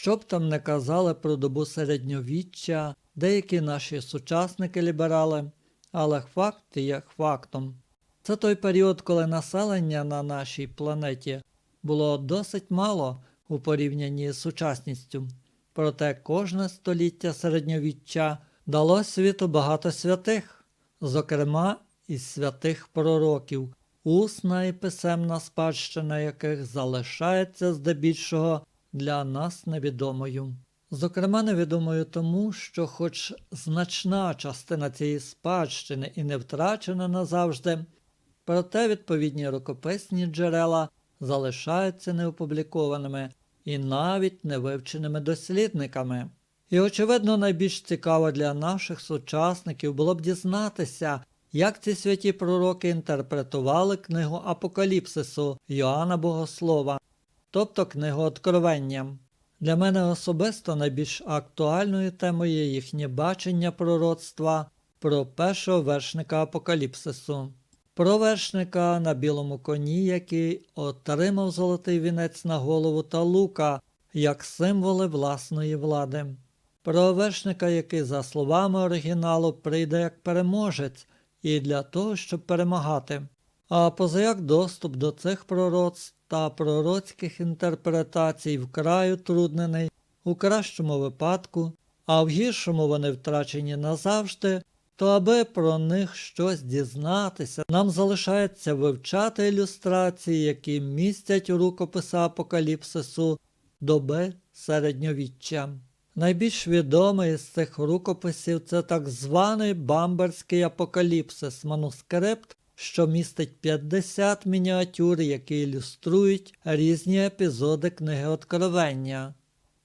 Що б там не казали про добу середньовіччя, деякі наші сучасники ліберали, але факт є фактом. Це той період, коли населення на нашій планеті було досить мало у порівнянні з сучасністю. Проте кожне століття середньовіччя дало світу багато святих, зокрема із святих пророків, усна і писемна спадщина яких залишається здебільшого для нас невідомою. Зокрема, невідомою тому, що, хоч значна частина цієї спадщини і не втрачена назавжди, проте відповідні рукописні джерела залишаються неопублікованими і навіть невивченими дослідниками. І, очевидно, найбільш цікаво для наших сучасників було б дізнатися, як ці святі пророки інтерпретували книгу Апокаліпсису Йоанна Богослова, тобто книгу Откровення. Для мене особисто найбільш актуальною темою є їхнє бачення пророцтва про першого вершника Апокаліпсису, про вершника на білому коні, який отримав золотий вінець на голову та лука як символи власної влади, про вершника, який, за словами оригіналу, прийде як переможець і для того, щоб перемагати. А позаяк доступ до цих пророцтв та пророцьких інтерпретацій вкрай утруднений у кращому випадку, а в гіршому вони втрачені назавжди, то аби про них щось дізнатися, нам залишається вивчати ілюстрації, які містять рукописи Апокаліпсису доби середньовіччя. Найбільш відомий з цих рукописів це так званий Бамберський апокаліпсис, манускрипт, що містить 50 мініатюр, які ілюструють різні епізоди книги Откровення.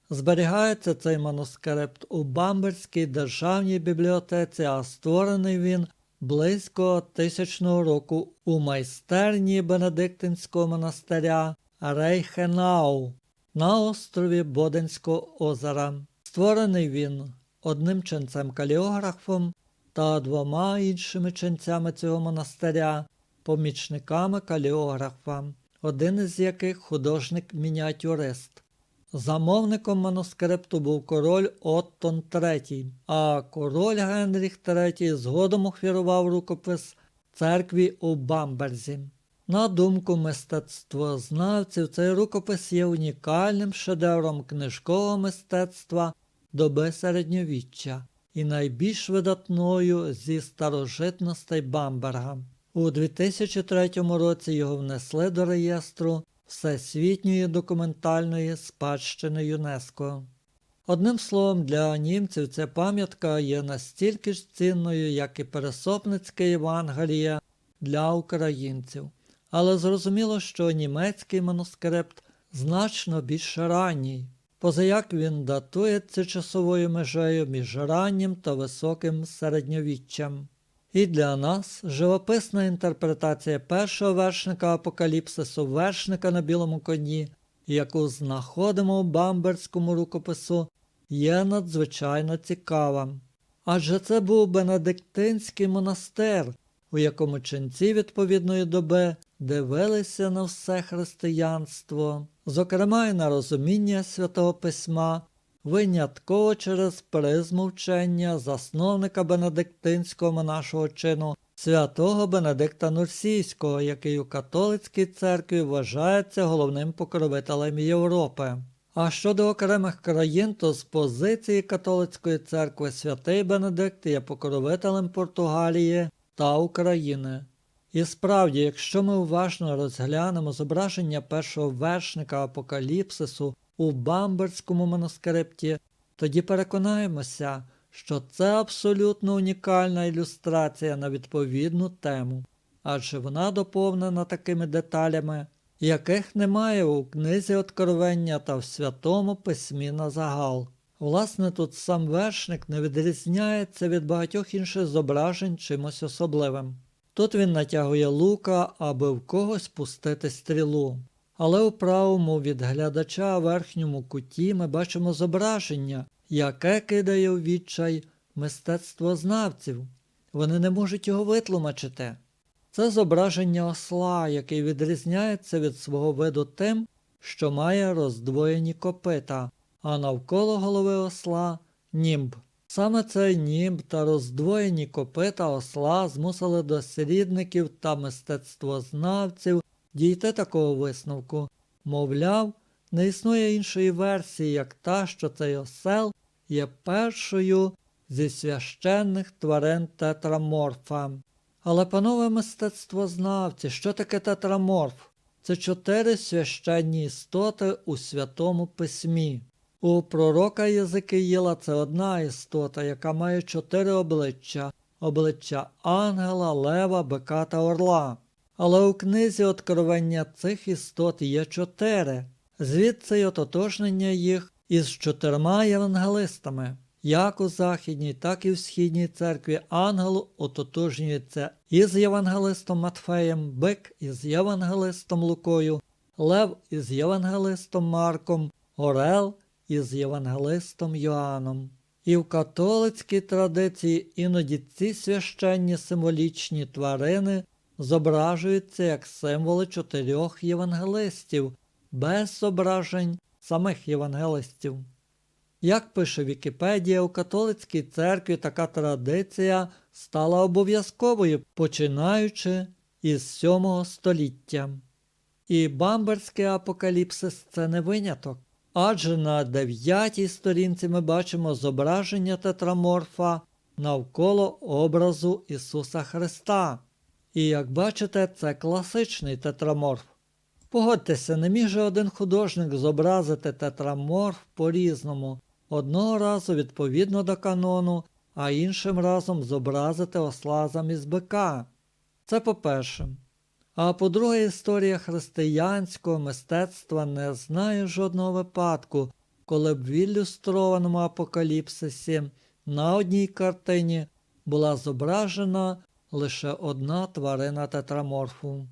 Зберігається цей манускрипт у Бамберській державній бібліотеці, а створений він близько тисячного року у майстерні Бенедиктинського монастиря Рейхенау на острові Боденського озера. Створений він одним ченцем каліографом та двома іншими ченцями цього монастиря, помічниками каліографа, один із яких художник-мініатюрист. Замовником манускрипту був король Оттон III, а король Генріх III згодом ухвірував рукопис церкві у Бамберзі. На думку мистецтвознавців, цей рукопис є унікальним шедевром книжкового мистецтва доби середньовіччя і найбільш видатною зі старожитностей Бамберга. У 2003 році його внесли до реєстру Всесвітньої документальної спадщини ЮНЕСКО. Одним словом, для німців ця пам'ятка є настільки ж цінною, як і пересопницьке Євангеліє для українців. Але зрозуміло, що німецький манускрипт значно більш ранній, позаяк він датується часовою межею між раннім та високим середньовіччям. І для нас живописна інтерпретація першого вершника апокаліпсису, вершника на білому коні, яку знаходимо у бамберському рукопису, є надзвичайно цікава. Адже це був Бенедиктинський монастир, у якому ченці відповідної доби дивилися на все християнство, зокрема й на розуміння святого письма, винятково через призму вчення засновника Бенедиктинського монашого чину святого Бенедикта Нурсійського, який у католицькій церкві вважається головним покровителем Європи. А щодо окремих країн, то з позиції католицької церкви святий Бенедикт є покровителем Португалії та України. І справді, якщо ми уважно розглянемо зображення першого вершника апокаліпсису у бамберському манускрипті, тоді переконаємося, що це абсолютно унікальна ілюстрація на відповідну тему, адже вона доповнена такими деталями, яких немає у книзі Откровення та в Святому Письмі на загал. Власне, тут сам вершник не відрізняється від багатьох інших зображень чимось особливим. Тут він натягує лука, аби в когось пустити стрілу. Але у правому від глядача верхньому куті ми бачимо зображення, яке кидає у відчай мистецтвознавців. Вони не можуть його витлумачити. Це зображення осла, який відрізняється від свого виду тим, що має роздвоєні копита, а навколо голови осла німб. Саме цей німб та роздвоєні копита осла змусили дослідників та мистецтвознавців дійти такого висновку. Мовляв, не існує іншої версії, як та, що цей осел є першою зі священних тварин тетраморфа. Але, панове мистецтвознавці, що таке тетраморф? Це чотири священні істоти у святому письмі. У пророка Єзикиїла це одна істота, яка має чотири обличчя обличчя ангела, лева, бика та орла. Але у книзі Откровення цих істот є чотири, звідси й ототожнення їх із чотирма євангелистами. Як у Західній, так і в Східній церкві ангел ототожнюється із євангелистом Матфеєм, бик із євангелистом Лукою, лев із євангелистом Марком, орел із євангелистом Йоанном. І в католицькій традиції іноді ці священні символічні тварини зображуються як символи чотирьох євангелистів, без зображень самих євангелистів. Як пише Вікіпедія, у католицькій церкві така традиція стала обов'язковою, починаючи із 7 століття. І бамберський апокаліпсис це не виняток. Адже на дев'ятій сторінці ми бачимо зображення тетраморфа навколо образу Ісуса Христа. І як бачите, це класичний тетраморф. Погодьтеся, не міг же один художник зобразити тетраморф по-різному, одного разу відповідно до канону, а іншим разом зобразити осла замість бика. Це по-перше. А по-друге, історія християнського мистецтва не знає жодного випадку, коли б в ілюстрованому апокаліпсисі на одній картині була зображена лише одна тварина тетраморфу.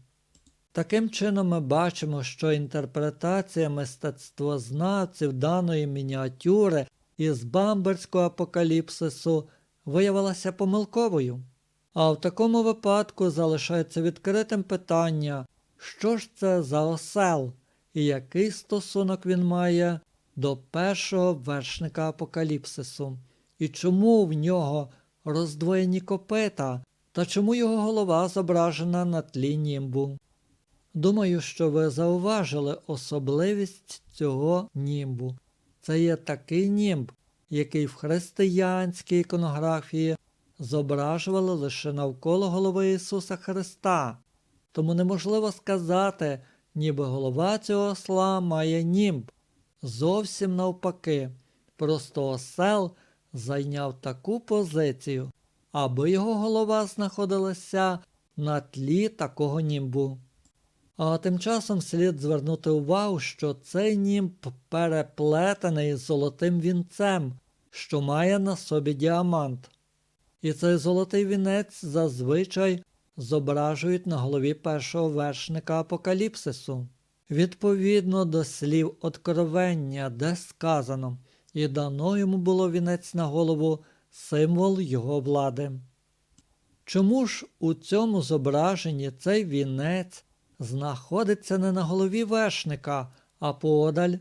Таким чином ми бачимо, що інтерпретація мистецтвознавців даної мініатюри із бамберського апокаліпсису виявилася помилковою. А в такому випадку залишається відкритим питання, що ж це за осел і який стосунок він має до першого вершника апокаліпсису, і чому в нього роздвоєні копита, та чому його голова зображена на тлі німбу. Думаю, що ви зауважили особливість цього німбу. Це є такий німб, який в християнській іконографії зображували лише навколо голови Ісуса Христа, тому неможливо сказати, ніби голова цього осла має німб. Зовсім навпаки, просто осел зайняв таку позицію, аби його голова знаходилася на тлі такого німбу. А тим часом слід звернути увагу, що цей німб переплетений золотим вінцем, що має на собі діамант. І цей золотий вінець зазвичай зображують на голові першого вершника апокаліпсису. Відповідно до слів откровення, де сказано, і дано йому було вінець на голову символ його влади. Чому ж у цьому зображенні цей вінець знаходиться не на голові вершника, а подаль,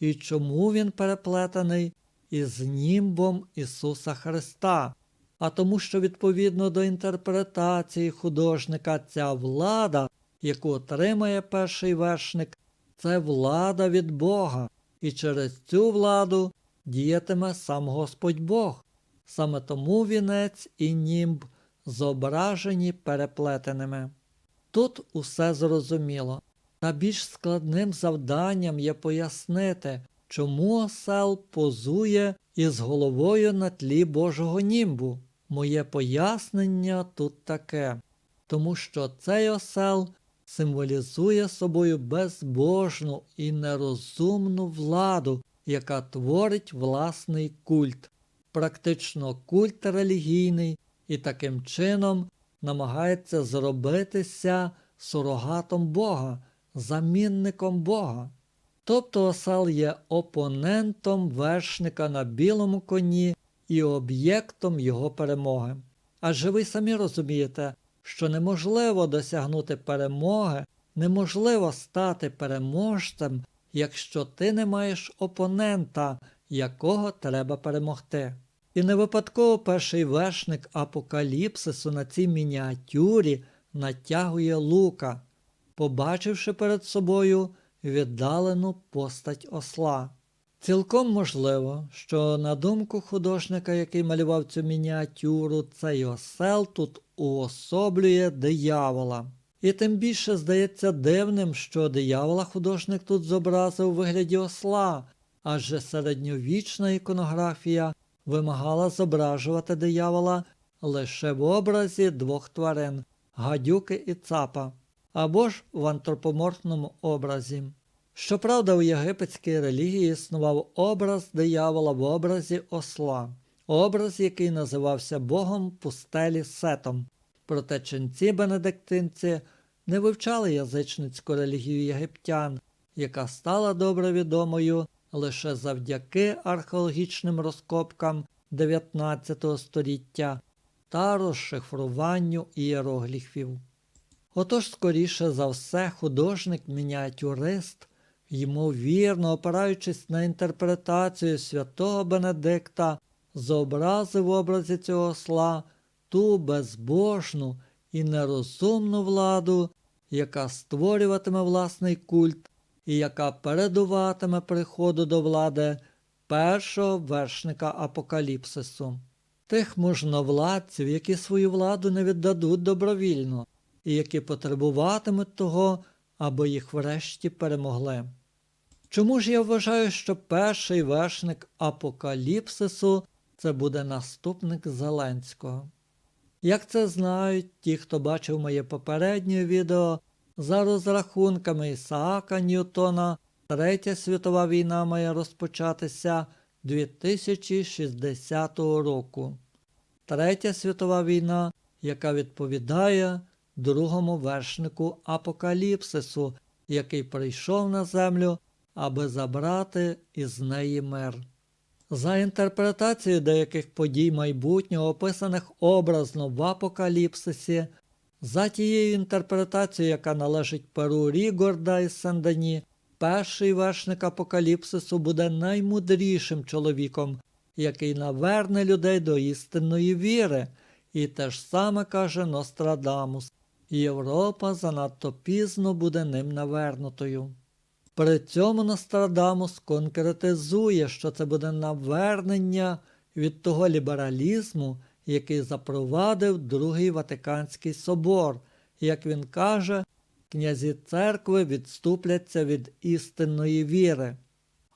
і чому він переплетений із німбом Ісуса Христа? А тому, що відповідно до інтерпретації художника ця влада, яку отримає перший вершник, це влада від Бога, і через цю владу діятиме сам Господь Бог. Саме тому вінець і німб зображені переплетеними. Тут усе зрозуміло, та більш складним завданням є пояснити, чому осел позує із головою на тлі Божого німбу. Моє пояснення тут таке, тому що цей осел символізує собою безбожну і нерозумну владу, яка творить власний культ, практично культ релігійний, і таким чином намагається зробитися сурогатом Бога, замінником Бога. Тобто осел є опонентом вершника на білому коні і об'єктом його перемоги. Адже ви самі розумієте, що неможливо досягнути перемоги, неможливо стати переможцем, якщо ти не маєш опонента, якого треба перемогти. І не випадково перший вершник апокаліпсису на цій мініатюрі натягує лука, побачивши перед собою віддалену постать осла. Цілком можливо, що на думку художника, який малював цю мініатюру, цей осел тут уособлює диявола. І тим більше здається дивним, що диявола художник тут зобразив у вигляді осла, адже середньовічна іконографія вимагала зображувати диявола лише в образі двох тварин гадюки і цапа, або ж в антропоморфному образі. Щоправда, у єгипетській релігії існував образ диявола в образі осла, образ, який називався Богом пустелі Сетом. Проте ченці бенедиктинці не вивчали язичницьку релігію єгиптян, яка стала добре відомою лише завдяки археологічним розкопкам 19 століття та розшифруванню ієрогліфів. Отож, скоріше за все, художник-мініатюрист, ймовірно, опираючись на інтерпретацію святого Бенедикта, зобразив в образі цього осла ту безбожну і нерозумну владу, яка створюватиме власний культ і яка передуватиме приходу до влади першого вершника апокаліпсису. Тих можновладців, які свою владу не віддадуть добровільно, і які потребуватимуть того, аби їх врешті перемогли. Чому ж я вважаю, що перший вершник апокаліпсису це буде наступник Зеленського? Як це знають ті, хто бачив моє попереднє відео, за розрахунками Ісаака Ньютона, Третя світова війна має розпочатися 2060 року. Третя світова війна, яка відповідає другому вершнику апокаліпсису, який прийшов на землю, аби забрати із неї мир. За інтерпретацією деяких подій майбутнього, описаних образно в апокаліпсисі, за тією інтерпретацією, яка належить Перу Рігорда із Сен-Дені, перший вершник апокаліпсису буде наймудрішим чоловіком, який наверне людей до істинної віри, і те ж саме каже Нострадамус. Європа занадто пізно буде ним навернутою. При цьому Нострадамус конкретизує, що це буде навернення від того лібералізму, який запровадив Другий Ватиканський собор. Як він каже, князі церкви відступляться від істинної віри.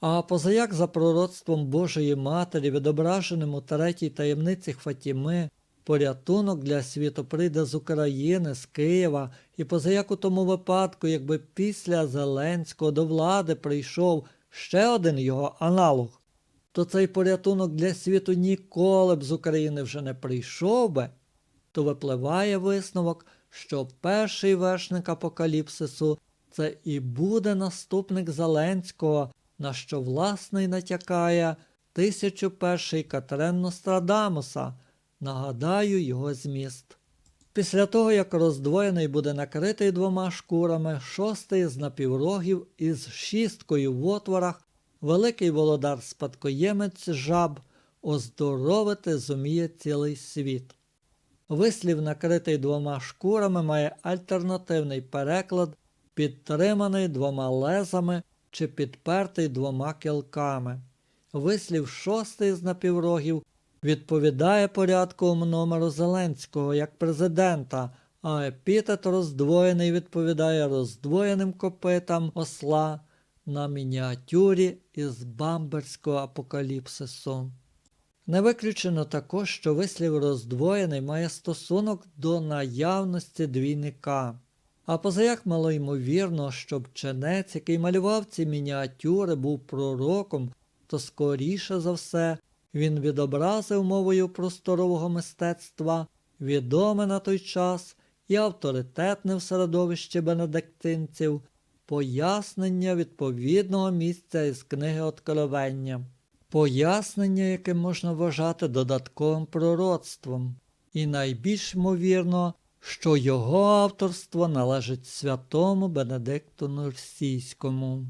А позаяк за пророцтвом Божої Матері, відображеним у третій таємниці Фатіми, порятунок для світу з України, з Києва, і позаяк у тому випадку, якби після Зеленського до влади прийшов ще один його аналог, то цей порятунок для світу ніколи б з України вже не прийшов би, то випливає висновок, що перший вершник апокаліпсису це і буде наступник Зеленського, на що власне й натякає 1001 Катерен Нострадамуса. Нагадаю його зміст. Після того, як роздвоєний буде накритий двома шкурами, шостий з напіврогів із шісткою в отворах, великий володар спадкоємець жаб оздоровити зуміє цілий світ. Вислів, накритий двома шкурами, має альтернативний переклад, підтриманий двома лезами чи підпертий двома кілками. Вислів шостий з напіврогів відповідає порядковому номеру Зеленського як президента, а епітет роздвоєний відповідає роздвоєним копитам осла на мініатюрі із бамберського апокаліпсису. Не виключено також, що вислів роздвоєний має стосунок до наявності двійника. А позаяк малоймовірно, щоб ченець, який малював ці мініатюри, був пророком, то скоріше за все він відобразив мовою просторового мистецтва, відоме на той час і авторитетне в середовищі бенедиктинців, пояснення відповідного місця із книги Откровення, пояснення, яке можна вважати додатковим пророцтвом, і найбільш ймовірно, що його авторство належить святому Бенедикту Нурсійському.